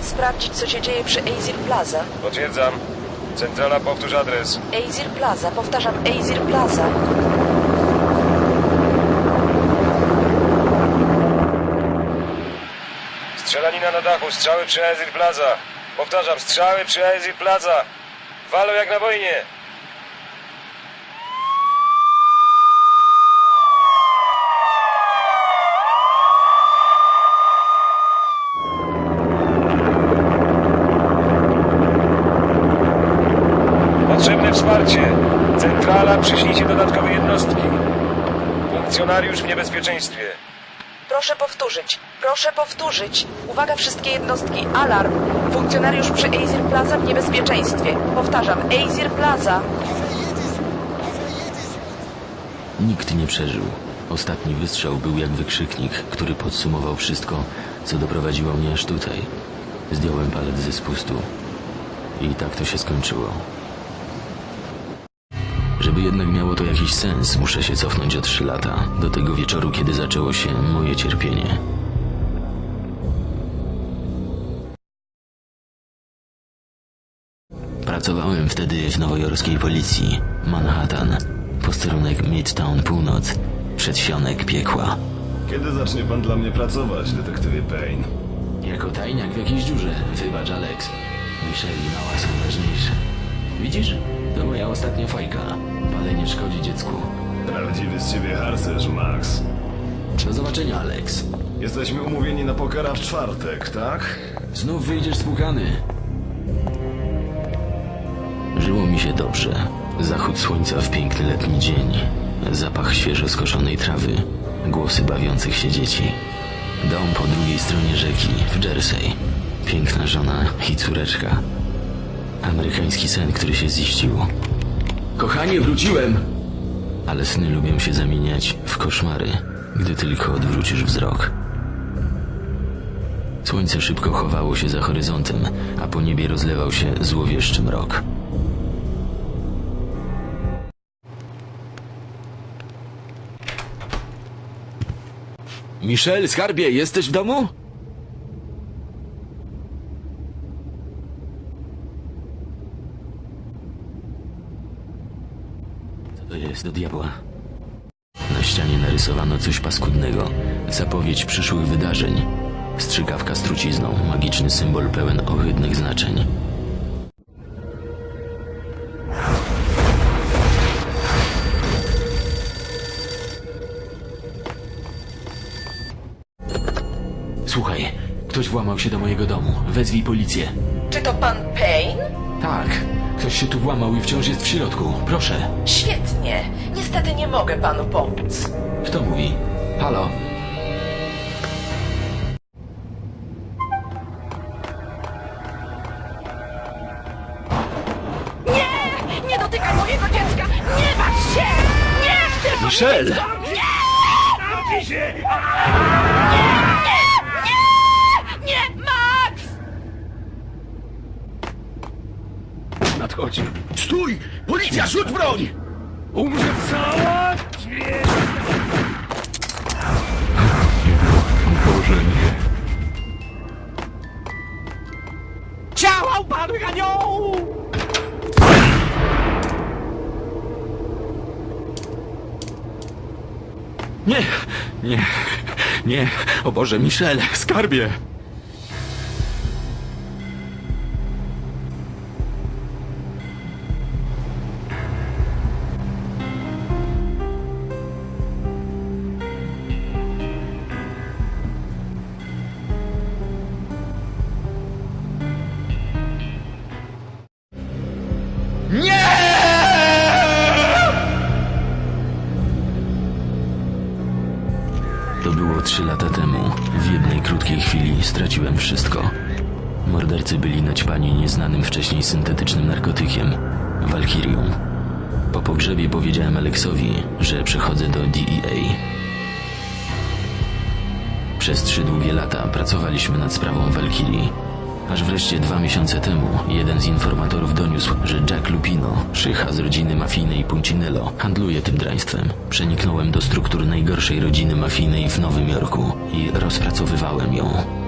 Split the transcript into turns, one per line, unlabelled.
sprawdzić, co się dzieje przy Azir Plaza.
Potwierdzam. Centrala, powtórz adres.
Azir Plaza, powtarzam, Azir Plaza.
Strzelanina na dachu, strzały przy Ezir Plaza. Powtarzam, strzały przy Ezir Plaza. Walą jak na wojnie. Wsparcie. Centrala, przyślijcie dodatkowe jednostki. Funkcjonariusz w niebezpieczeństwie.
Proszę powtórzyć, proszę powtórzyć. Uwaga wszystkie jednostki, alarm. Funkcjonariusz przy Azir Plaza w niebezpieczeństwie. Powtarzam, Azir Plaza.
Nikt nie przeżył. Ostatni wystrzał był jak wykrzyknik, który podsumował wszystko, co doprowadziło mnie aż tutaj. Zdjąłem palec ze spustu. I tak to się skończyło. Żeby jednak miało to jakiś sens, muszę się cofnąć o trzy lata, do tego wieczoru, kiedy zaczęło się moje cierpienie. Pracowałem wtedy w nowojorskiej policji. Manhattan, posterunek Midtown Północ, przedsionek piekła.
Kiedy zacznie pan dla mnie pracować, detektywie Payne?
Jako tajniak w jakiejś dziurze. Wybacz, Alex. Michelle i mała są ważniejsze. Widzisz? To moja ostatnia fajka. Palenie szkodzi dziecku.
Prawdziwy z ciebie harcerz, Max.
Do zobaczenia, Alex.
Jesteśmy umówieni na pokera w czwartek, tak?
Znów wyjdziesz spłukany. Żyło mi się dobrze. Zachód słońca w piękny letni dzień. Zapach świeżo skoszonej trawy. Głosy bawiących się dzieci. Dom po drugiej stronie rzeki, w Jersey. Piękna żona i córeczka. Amerykański sen, który się ziścił. Kochanie, wróciłem! Ale sny lubią się zamieniać w koszmary, gdy tylko odwrócisz wzrok. Słońce szybko chowało się za horyzontem, a po niebie rozlewał się złowieszczy mrok. Michel, skarbie, jesteś w domu? To jest do diabła? Na ścianie narysowano coś paskudnego. Zapowiedź przyszłych wydarzeń. Strzykawka z trucizną, magiczny symbol pełen ohydnych znaczeń. Słuchaj, ktoś włamał się do mojego domu. Wezwij policję.
Czy to pan Payne?
Tak, ktoś się tu włamał i wciąż jest w środku. Proszę.
Świetnie. Niestety nie mogę panu pomóc.
Kto mówi? Halo?
Nie! Nie dotykaj mojego dziecka! Nie waż się! Nie! Tylko
Michel!
nie! Max!
Nadchodzi. Stój! Policja, rzuć broń!
Umrze cała
Boże, nie.
Ciała upadłych aniołów!
Nie, nie, nie. O Boże, Michel, skarbie. Trzy lata temu. W jednej krótkiej chwili straciłem wszystko. Mordercy byli naćpani nieznanym wcześniej syntetycznym narkotykiem Walkirią. Po pogrzebie powiedziałem Aleksowi, że przechodzę do DEA. Przez trzy długie lata pracowaliśmy nad sprawą Walkirii. Aż wreszcie dwa miesiące temu jeden z informatorów doniósł, że Jack Lupino, szycha z rodziny mafijnej Puncinello, handluje tym draństwem. Przeniknąłem do struktur najgorszej rodziny mafijnej w Nowym Jorku i rozpracowywałem ją.